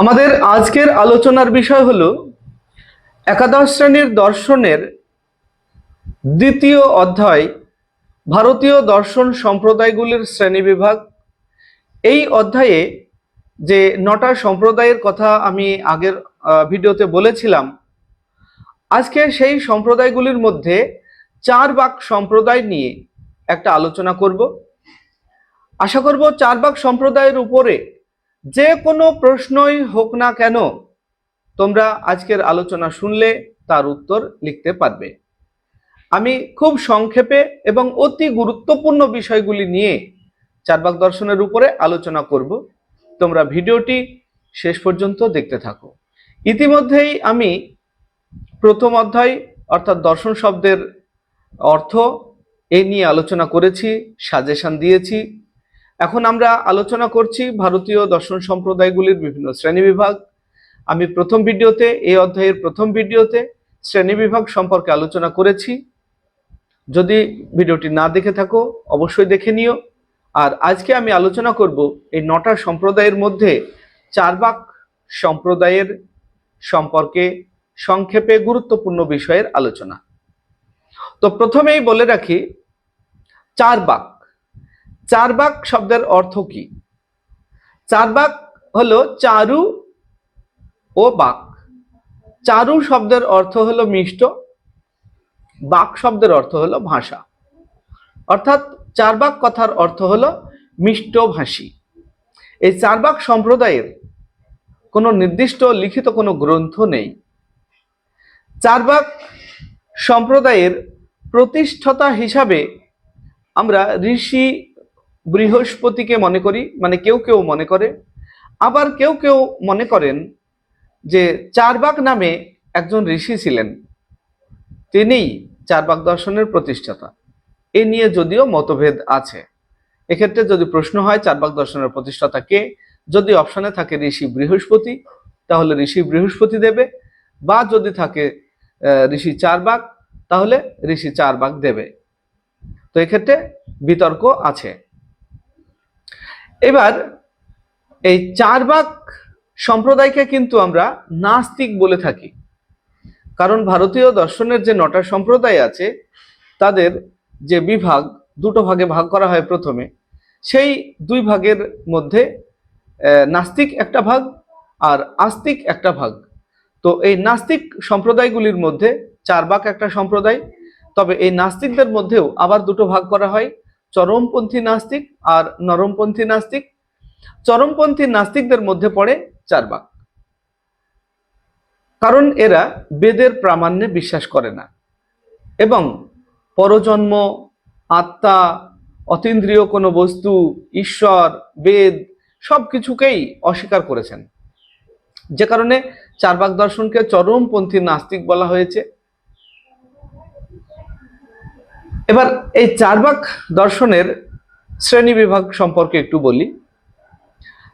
আমাদের আজকের আলোচনার বিষয় হলো একাদশ শ্রেণির দর্শনের দ্বিতীয় অধ্যায়, ভারতীয় দর্শন সম্প্রদায়গুলির শ্রেণীবিভাগ এই অধ্যায়ে যে নটা সম্প্রদায়ের কথা আমি আগের ভিডিওতে বলেছিলাম, আজকে সেই সম্প্রদায়গুলির মধ্যে চার বাক সম্প্রদায় নিয়ে একটা আলোচনা করব। আশা করব চার বাক সম্প্রদায়ের উপরে যে কোনো প্রশ্নই হোক না কেন, তোমরা আজকের আলোচনা শুনলে তার উত্তর লিখতে পারবে। আমি খুব সংক্ষেপে এবং অতি গুরুত্বপূর্ণ বিষয়গুলি নিয়ে চারবাক দর্শনের উপরে আলোচনা করব। তোমরা ভিডিওটি শেষ পর্যন্ত দেখতে থাকো। ইতিমধ্যেই আমি প্রথম অধ্যায় অর্থাৎ দর্শন শব্দের অর্থ এ নিয়ে আলোচনা করেছি, সাজেশন দিয়েছি এখন আমরা আলোচনা করছি ভারতীয় দর্শন সম্প্রদায়গুলির বিভিন্ন শ্রেণীবিভাগ আমি প্রথম ভিডিওতে, এই অধ্যায়ের প্রথম ভিডিওতে শ্রেণীবিভাগ সম্পর্কে আলোচনা করেছি। যদি ভিডিওটি না দেখে থাকো, অবশ্যই দেখে নিও। আর আজকে আমি আলোচনা করব এই নটা সম্প্রদায়ের মধ্যে চারবাক সম্প্রদায়ের সম্পর্কে সংক্ষেপে গুরুত্বপূর্ণ বিষয়ের আলোচনা। তো প্রথমেই বলে রাখি, চারবাক চারবাক শব্দের অর্থ কি? চারবাক হলো চারু ও বাক। চারু শব্দের অর্থ হলো মিষ্ট, বাক শব্দের অর্থ হলো ভাষা। অর্থাৎ চারবাক কথার অর্থ হলো মিষ্ট ভাষী এই চারবাক সম্প্রদায়ের কোনো নির্দিষ্ট লিখিত কোনো গ্রন্থ নেই। চারবাক সম্প্রদায়ের প্রতিষ্ঠাতা হিসাবে আমরা ঋষি বৃহস্পতিকে মনে করি মানে কেউ কেউ মনে করে। আবার কেউ কেউ মনে করেন যে চারবাক নামে একজন ঋষি ছিলেন। তিনিই চারবাক দর্শনের প্রতিষ্ঠাতা। এ নিয়ে যদিও মতভেদ আছে। এক্ষেত্রে যদি প্রশ্ন হয় চারবাক দর্শনের প্রতিষ্ঠাতা কে, যদি অপশনে থাকে ঋষি বৃহস্পতি, তাহলে ঋষি বৃহস্পতি দেবে। বা যদি থাকে ঋষি চারবাক তাহলে ঋষি চারবাক দেবে। তো এক্ষেত্রে বিতর্ক আছে। এবার এই চারবাক সম্প্রদায়কে কিন্তু আমরা নাস্তিক বলে থাকি। কারণ ভারতীয় দর্শনের যে নটা সম্প্রদায় আছে, তাদের যে বিভাগ, দুটো ভাগে ভাগ করা হয় প্রথমে। সেই দুই ভাগের মধ্যে নাস্তিক একটা ভাগ আর আস্তিক একটা ভাগ। তো এই নাস্তিক সম্প্রদায়গুলির মধ্যে চারবাক একটা সম্প্রদায়, তবে এই নাস্তিকদের মধ্যেও আবার দুটো ভাগ করা হয়। চরমপন্থী নাস্তিক আর নরমপন্থী নাস্তিক। চরমপন্থী নাস্তিকদের মধ্যে পড়ে চারবাক কারণ এরা বেদের প্রামাণ্যে বিশ্বাস করে না। এবং পরজন্ম, আত্মা, অতীন্দ্রিয় কোনো বস্তু, ঈশ্বর, বেদ সব কিছুকেই অস্বীকার করেছেন। যে কারণে চারবাক দর্শনকে চরমপন্থী নাস্তিক বলা হয়েছে। এবার এই চারবাক দর্শনের শ্রেণি বিভাগ সম্পর্কে একটু বলি।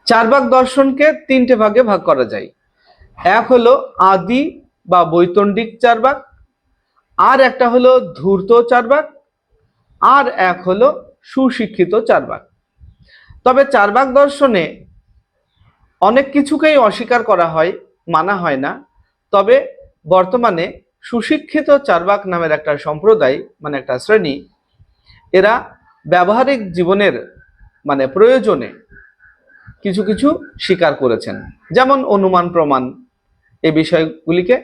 চারবাক দর্শনকে তিনটে ভাগে ভাগ করা যায়। এক হলো আদি বা বৈতণ্ডিক চারবাক, আর একটা হলো ধূর্ত চারবাক, আর এক হলো সুশিক্ষিত চারবাক। তবে চারবাক দর্শনে অনেক কিছুকেই অস্বীকার করা হয়, মানা হয় না। তবে বর্তমানে সুশিক্ষিত চারবাক নামের একটা সম্প্রদায় মানে একটা শ্রেণি, এরা ব্যবহারিক জীবনের মানে প্রয়োজনে কিছু কিছু স্বীকার করেছেন। যেমন অনুমান, প্রমাণ এই বিষয়গুলিকে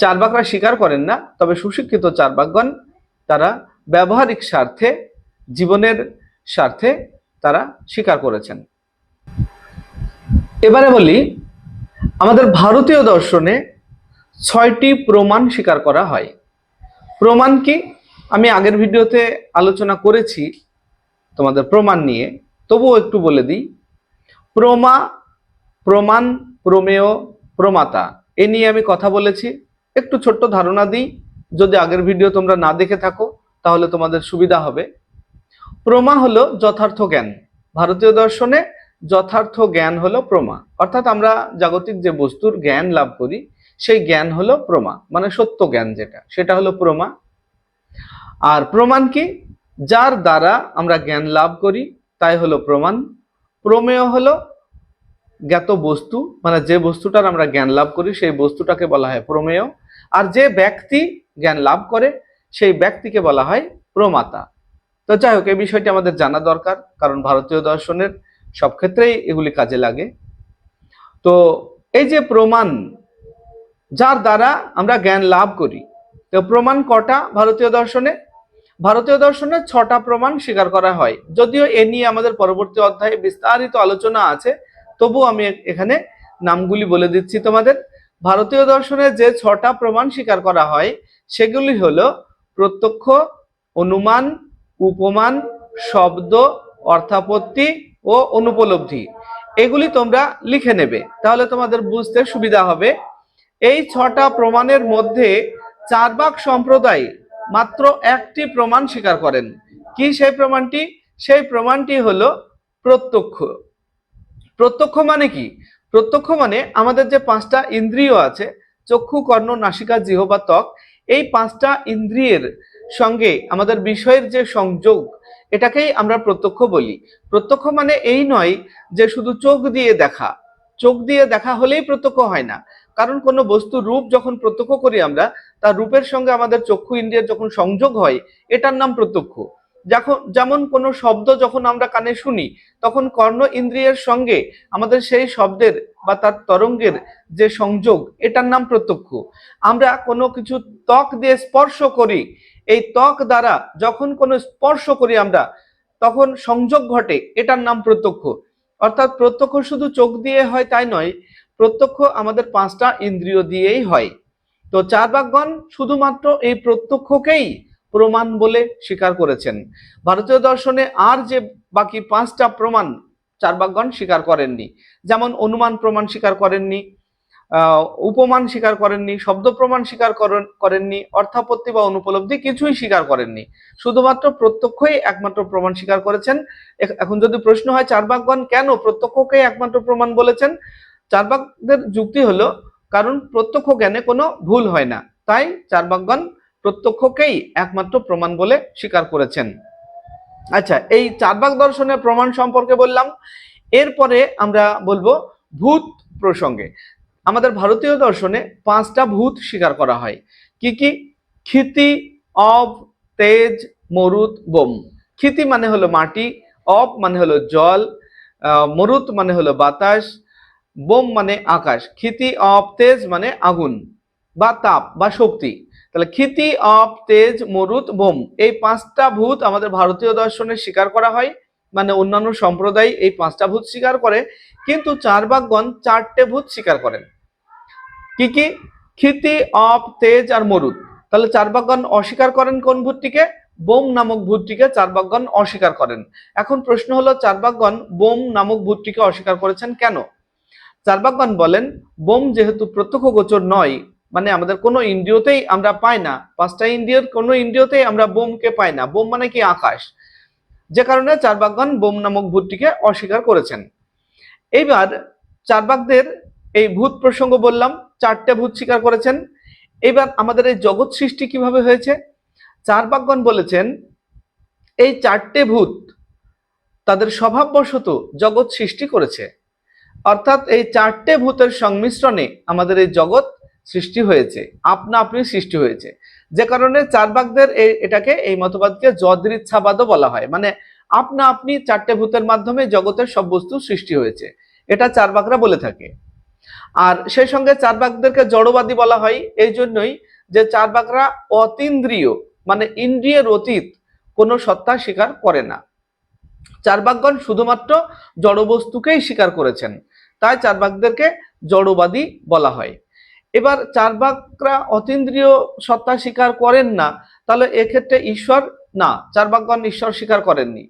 চারবাকরা স্বীকার করেন না, তবে সুশিক্ষিত চারবাকগণ তারা ব্যবহারিক স্বার্থে, জীবনের স্বার্থে তারা স্বীকার করেছেন। এবারে বলি, আমাদের ভারতীয় দর্শনে ছয়টি প্রমাণ স্বীকার করা হয়। প্রমাণ কি? আমি আগের ভিডিওতে আলোচনা করেছি তোমাদের প্রমাণ নিয়ে। তবুও একটু বলে দিই। প্রমা, প্রমাণ, প্রমেয়, প্রমাতা, এ নিয়ে আমি কথা বলেছি। একটু ছোট্ট ধারণা দিই। যদি আগের ভিডিও তোমরা না দেখে থাকো, তাহলে তোমাদের সুবিধা হবে। প্রমা হলো যথার্থ জ্ঞান। ভারতীয় দর্শনে যথার্থ জ্ঞান হলো প্রমা। অর্থাৎ আমরা জাগতিক যে বস্তুর জ্ঞান লাভ করি সেই জ্ঞান হলো প্রমা মানে সত্য জ্ঞান যেটা, সেটা হলো প্রমা আর প্রমাণ কি? যার দ্বারা আমরা জ্ঞান লাভ করি, তাই হলো প্রমাণ। প্রমেয় হলো জ্ঞাত বস্তু মানে যে বস্তুটার আমরা জ্ঞান লাভ করি, সেই বস্তুটাকে বলা হয় প্রমেয়। আর যে ব্যক্তি জ্ঞান লাভ করে, সেই ব্যক্তিকে বলা হয় প্রমাতা। তো যাই হোক, এই বিষয়টি আমাদের জানা দরকার, কারণ ভারতীয় দর্শনের সব ক্ষেত্রেই এগুলি কাজে লাগে। তো এই যে প্রমাণ যার দ্বারা আমরা জ্ঞান লাভ করি। তো প্রমাণ কটা ভারতীয় দর্শনে? ভারতীয় দর্শনে ছটা প্রমাণ স্বীকার করা হয়। যদিও এ নিয়ে আমাদের পরবর্তী অধ্যায়ে বিস্তারিত আলোচনা আছে তবু আমি এখানে নামগুলি বলে দিচ্ছি তোমাদের। ভারতীয় দর্শনে যে ছটা প্রমাণ স্বীকার করা হয়, সেগুলি হলো প্রত্যক্ষ, অনুমান, উপমান, শব্দ, অর্থাপত্তি ও অনুপলব্ধি। এগুলি তোমরা লিখে নেবে, তাহলে তোমাদের বুঝতে সুবিধা হবে। এই ছটা প্রমাণের মধ্যে চারবাক সম্প্রদায় মাত্র একটি প্রমাণ স্বীকার করেন। কি সেই প্রমাণটি? সেই প্রমাণটি হলো প্রত্যক্ষ। প্রত্যক্ষ মানে কি? প্রত্যক্ষ মানে আমাদের যে পাঁচটা ইন্দ্রিয় আছে, চক্ষু, কর্ণ, নাসিকা, জিহবা ত্বক, এই পাঁচটা ইন্দ্রিয়ের সঙ্গে আমাদের বিষয়ের যে সংযোগ, এটাকেই আমরা প্রত্যক্ষ বলি। প্রত্যক্ষ মানে এই নয় যে শুধু চোখ দিয়ে দেখা। চোখ দিয়ে দেখা হলেই প্রত্যক্ষ হয় না। কারণ কোনো বস্তু রূপ যখন প্রত্যক্ষ করি আমরা তার রূপের সঙ্গে আমাদের চক্ষু ইন্দ্রিয়ের যখন সংযোগ হয়, এটার নাম প্রত্যক্ষ। যখন, যেমন কোনো শব্দ যখন আমরা কানে শুনি, তখন কর্ণ ইন্দ্রিয়ের সঙ্গে আমাদের সেই শব্দের বা তার তরঙ্গের যে সংযোগ, এটার নাম প্রত্যক্ষ। আমরা কোনো কিছু ত্বক দিয়ে স্পর্শ করি, এই ত্বক দ্বারা যখন কোনো স্পর্শ করি আমরা, তখন সংযোগ ঘটে, এটার নাম প্রত্যক্ষ। অর্থাৎ প্রত্যক্ষ শুধু চোখ দিয়ে হয় তাই নয় প্রত্যক্ষ আমাদের পাঁচটা ইন্দ্রিয় দিয়েই হয়। তো চার বাগবান শুধুমাত্র এই প্রত্যক্ষকেই প্রমাণ বলে স্বীকার করেছেন। ভারতীয় দর্শনে আর যে বাকি পাঁচটা প্রমাণ চার চারবাকগণ স্বীকার করেননি, যেমন অনুমান প্রমাণ স্বীকার করেননি উপমান স্বীকার করেননি, শব্দ প্রমাণ স্বীকার করেন- করেননি, অর্থাপত্তি বা অনুপলব্ধি কিছুই স্বীকার করেননি। শুধুমাত্র প্রত্যক্ষই একমাত্র প্রমাণ স্বীকার করেছেন। এখন যদি প্রশ্ন হয় চার চারবাকগণ কেন প্রত্যক্ষকেই একমাত্র প্রমাণ বলেছেন চারবাকদের যুক্তি হলো, কারণ প্রত্যক্ষ জ্ঞানে কোনো ভুল হয় না। তাই চারবাকগণ প্রত্যক্ষকেই একমাত্র প্রমাণ বলে স্বীকার করেছেন। আচ্ছা এই চারবাক দর্শনের প্রমাণ সম্পর্কে বললাম। এরপরে আমরা বলব ভূত প্রসঙ্গে। আমাদের ভারতীয় দর্শনে পাঁচটা ভূত স্বীকার করা হয়। কি কি? ক্ষিতি, অব, তেজ, মরুত, বোম। ক্ষিতি মানে হলো মাটি, অব মানে হলো জল মরুত মানে হলো বাতাস বোম মানে আকাশ, ক্ষিতি অফ তেজ মানে আগুন বা তাপ বা শক্তি। তাহলে ক্ষিতি অফ তেজ, মরুত, বোম এই পাঁচটা ভূত আমাদের ভারতীয় দর্শনে স্বীকার করা হয় মানে অন্যান্য সম্প্রদায় এই পাঁচটা ভূত স্বীকার করে, কিন্তু চারবাকগণ চারটে ভূত স্বীকার করেন। কি কি? ক্ষিতি অপ তেজ আর মরুত। তাহলে চারবাকগণ অস্বীকার করেন কোন ভূতটিকে? বোম নামক ভূতটিকে চারবাকগণ অস্বীকার করেন। এখন প্রশ্ন হলো চারবাকগণ বোম নামক ভূতটিকে অস্বীকার করেছেন কেন? চারবাকগণ বলেন, বোম যেহেতু প্রত্যক্ষ গোচর নয় মানে আমাদের কোনো ইন্দ্রিয়তেই আমরা পাই না, পাঁচটা ইন্দ্রিয়র কোনো ইন্দ্রিয়তেই আমরা বোমকে পাই না। বোম মানে কি? আকাশ। যে কারণে চারবাকগণ বোম নামক ভূতটিকে অস্বীকার করেছেন। এইবার চারবাকদের এই ভূত প্রসঙ্গ বললাম, চারটে ভূত স্বীকার করেছেন। এবার আমাদের এই জগৎ সৃষ্টি কীভাবে হয়েছে? চারবাকগণ বলেছেন, এই চারটে ভূত তাদের স্বভাববশত জগৎ সৃষ্টি করেছে। অর্থাৎ এই চারটে ভূতের সংমিশ্রণে আমাদের এই জগৎ সৃষ্টি হয়েছে, আপনা আপনি সৃষ্টি হয়েছে। যে কারণে চারবাকদের এই এটাকে এই মতবাদকে যদৃচ্ছাবাদও বলা হয়। মানে আপনা আপনি চারটে ভূতের মাধ্যমে জগতের সব বস্তু সৃষ্টি হয়েছে। এটা চারবাকরা বলে থাকে। আর সেই সঙ্গে চারবাকদেরকে জড়বাদী বলা হয়। এই জন্যই যে চারবাকরা অতীন্দ্রিয় মানে ইন্দ্রিয়ের অতীত, কোনো সত্তা স্বীকার করে না। চারবাকগণ শুধুমাত্র জড়বস্তুকেই স্বীকার করেছেন। তাই চারবাকদেরকে জড়বাদী বলা হয়। এবার চারবাকরা অতীন্দ্রিয় সত্তা স্বীকার করেন না, তাহলে এক্ষেত্রে ঈশ্বর না চারবাকগণ ঈশ্বর স্বীকার করেননি।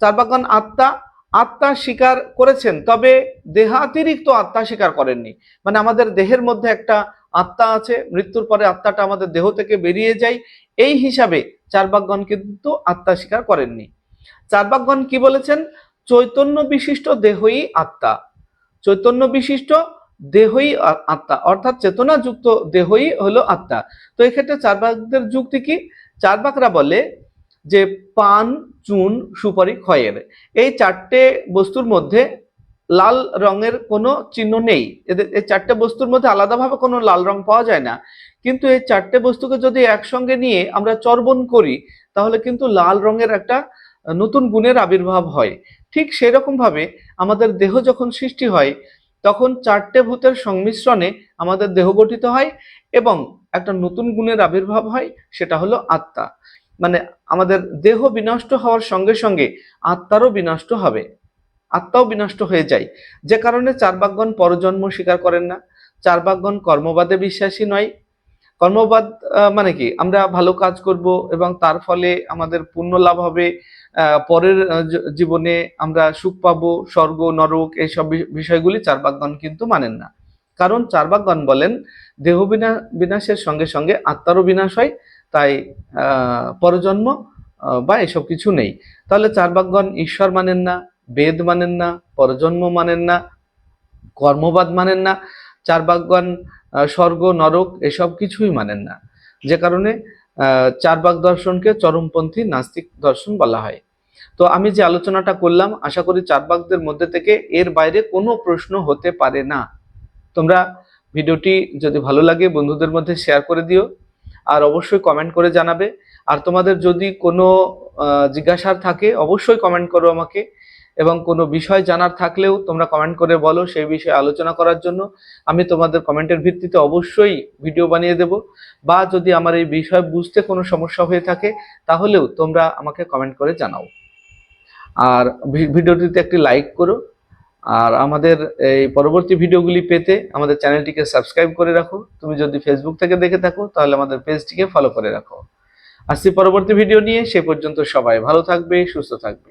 চারবাকগণ আত্মা আত্মা স্বীকার করেছেন, তবে দেহাতিরিক্ত আত্মা স্বীকার করেননি। মানে আমাদের দেহের মধ্যে একটা আত্মা আছে, মৃত্যুর পরে আত্মাটা আমাদের দেহ থেকে বেরিয়ে যায়, এই হিসাবে চারবাকগণ কিন্তু আত্মা স্বীকার করেননি। চারবাকগণ কি বলেছেন? চৈতন্য বিশিষ্ট দেহই আত্মা। চৈতন্য বিশিষ্ট দেহই আত্মা, অর্থাৎ চেতনাযুক্ত দেহই হলো আত্মা। তো এক্ষেত্রে চারবাকদের যুক্তি কি? চারবাকরা বলে যে পান, চুন, সুপারি, ক্ষয়ের। এই চারটে বস্তুর মধ্যে লাল রঙের কোনো চিহ্ন নেই। এদের, এই চারটে বস্তুর মধ্যে আলাদাভাবে কোনো লাল রং পাওয়া যায় না। কিন্তু এই চারটে বস্তুকে যদি একসঙ্গে নিয়ে আমরা চর্বণ করি, তাহলে কিন্তু লাল রঙের একটা নতুন গুণের আবির্ভাব হয়। ঠিক সেরকম ভাবে আমাদের দেহ যখন সৃষ্টি হয়, তখন চারটে ভূতের সংমিশ্রণে আমাদের দেহ গঠিত হয় এবং একটা নতুন গুণের আবির্ভাব হয়, সেটা হলো আত্মা। মানে আমাদের দেহ বিনষ্ট হওয়ার সঙ্গে সঙ্গে আত্মারও বিনষ্ট হবে। আত্মাও বিনষ্ট হয়ে যায়। যে কারণে চারবাকগণ পরজন্ম স্বীকার করেন না। চারবাকগণ কর্মবাদে বিশ্বাসী নয়। কর্মবাদ মানে কি? আমরা ভালো কাজ করব এবং তার ফলে আমাদের পুণ্য লাভ হবে। পরের জীবনে আমরা সুখ পাবো, স্বর্গ, নরক এইসব বিষয়গুলি চারবাকগণ কিন্তু মানেন না। কারণ চারবাকগণ বলেন, দেহ বিনা, বিনাশের সঙ্গে সঙ্গে আত্মারও বিনাশ হয়, তাই পরজন্ম বা এসব কিছু নেই। তাহলে চারবাকগণ ঈশ্বর মানেন না, বেদ মানেন না, পরজন্ম মানেন না, কর্মবাদ মানেন না। চারবাকগণ আহ, স্বর্গ নরক এসব কিছুই মানেন না। যে কারণে আহ, চারবাক দর্শনকে চরমপন্থী নাস্তিক দর্শন বলা হয়। তো আমি যে আলোচনাটা করলাম আশা করি চারবাকদের মধ্যে থেকে এর বাইরে কোনো প্রশ্ন হতে পারে না। তোমরা ভিডিওটি যদি ভালো লাগে বন্ধুদের মধ্যে শেয়ার করে দিও আর অবশ্যই কমেন্ট করে জানাবে। আর তোমাদের যদি কোনো জিজ্ঞাসার থাকে অবশ্যই কমেন্ট করো আমাকে। এবং কোনো বিষয় জানার থাকলেও তোমরা কমেন্ট করে বলো সেই বিষয়ে আলোচনা করার জন্য। আমি তোমাদের কমেন্টের ভিত্তিতে অবশ্যই ভিডিও বানিয়ে দেব। বা যদি আমার এই বিষয় বুঝতে কোনো সমস্যা হয়ে থাকে, তাহলেও তোমরা আমাকে কমেন্ট করে জানাও। আর ভিডিওটিতে একটি লাইক করো। আর আমাদের এই পরবর্তী ভিডিওগুলি পেতে আমাদের চ্যানেলটিকে সাবস্ক্রাইব করে রাখো। তুমি যদি ফেসবুক থেকে দেখে থাকো, তাহলে আমাদের পেজটিকে ফলো করে রাখো। আসছি পরবর্তী ভিডিও নিয়ে। সে পর্যন্ত সবাই ভালো থাকবে, সুস্থ থাকবে।